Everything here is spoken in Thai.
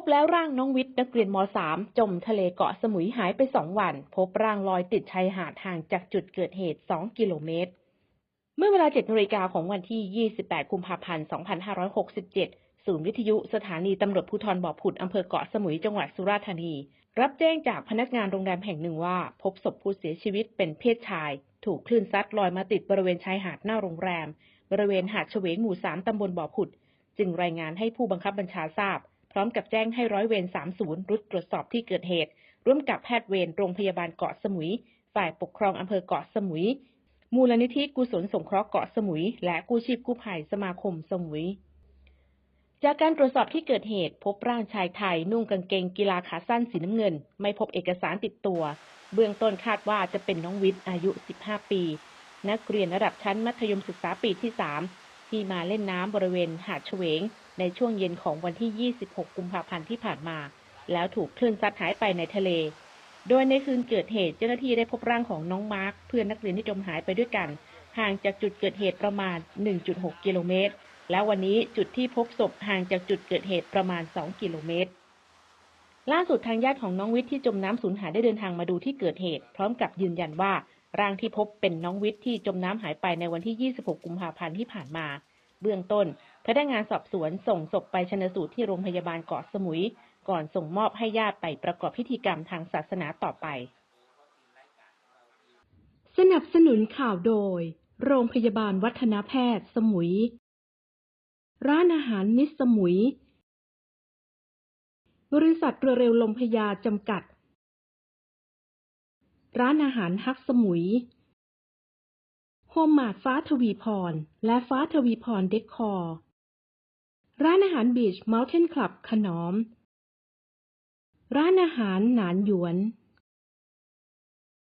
บแล้วร่างน้องวิทย์นักเรียนม .3 จมทะเลเกาะสมุยหายไปสองวัน พบร่างลอยติดชายหาดห่างจากจุดเกิดเหตุ 2 กิโลเมตร เมื่อเวลา7นาฬิกาของวันที่ 28 กุมภาพันธ์ 2567 ศูนย์วิทยุสถานีตำรวจภูธรบ่อผุดอำเภอเกาะสมุยจังหวัดสุราษฎร์ธานี รับแจ้งจากพนักงานโรงแรมแห่งหนึ่งว่า พบศพผู้เสียชีวิตเป็นเพศชาย ถูกคลื่นซัดลอยมาติดบริเวณชายหาดหน้าโรงแรม บริเวณหาดเฉวงหมู่ 3 ตำบลบ่อผุด จึงรายงานให้ผู้บังคับบัญชาทราบ พร้อมกับแจ้งให้ร้อยเวร 30 รุดตรวจสอบที่เกิดเหตุ ร่วมกับแพทย์เวรโรงพยาบาลเกาะสมุย ฝ่ายปกครองอำเภอเกาะสมุย มูลนิธิกุศลสงเคราะห์เกาะสมุย และกู้ชีพกู้ภัยสมาคมสมุย จากการตรวจสอบที่เกิดเหตุ พบร่างชายไทยนุ่งกางเกงกีฬาขาสั้นสีน้ำเงิน ไม่พบเอกสารติดตัว เบื้องต้นคาดว่าจะเป็นน้องวิทย์อายุ 15 ปี นักเรียนระดับชั้นมัธยมศึกษาปีที่ 3 ที่มาเล่นน้ำบริเวณหาดเฉวง ในช่วงเย็นของวันที่ 26 กุมภาพันธ์ที่ผ่านมา แล้วถูกคลื่นซัดหายไปในทะเล โดยในคืนเกิดเหตุเจ้าหน้าที่ได้พบร่างของน้องมาร์คเพื่อนนักเรียนที่จมหายไปด้วยกัน ห่างจากจุดเกิดเหตุประมาณ 1.6 กิโลเมตร แล้ววันนี้จุดที่พบศพห่างจากจุดเกิดเหตุประมาณ 2 กิโลเมตร ล่าสุดทางญาติของน้องวิทย์ที่จมน้ำสูญหายได้เดินทางมาดูที่เกิดเหตุ พร้อมกับยืนยันว่าร่างที่พบเป็นน้องวิทย์ที่จมน้ำหายไปในวันที่ 26 กุมภาพันธ์ที่ผ่านมา เบื้องต้น พนักงานสอบสวนส่งศพไปชนสูตรที่โรงพยาบาลเกาะสมุย ก่อนส่งมอบให้ญาติไปประกอบพิธีกรรมทางศาสนาต่อไป สนับสนุนข่าวโดย โรงพยาบาลวัฒนแพทย์สมุย ร้านอาหารมิสสมุย บริษัทเรือเร็วลมพยาจำกัด ร้านอาหารฮักสมุยโฮมมาดฟ้าทวีพร และฟ้าทวีพรเดคคอร์ ร้านอาหารบีชเมลเทนคลับขนอม ร้านอาหารหนานหยวน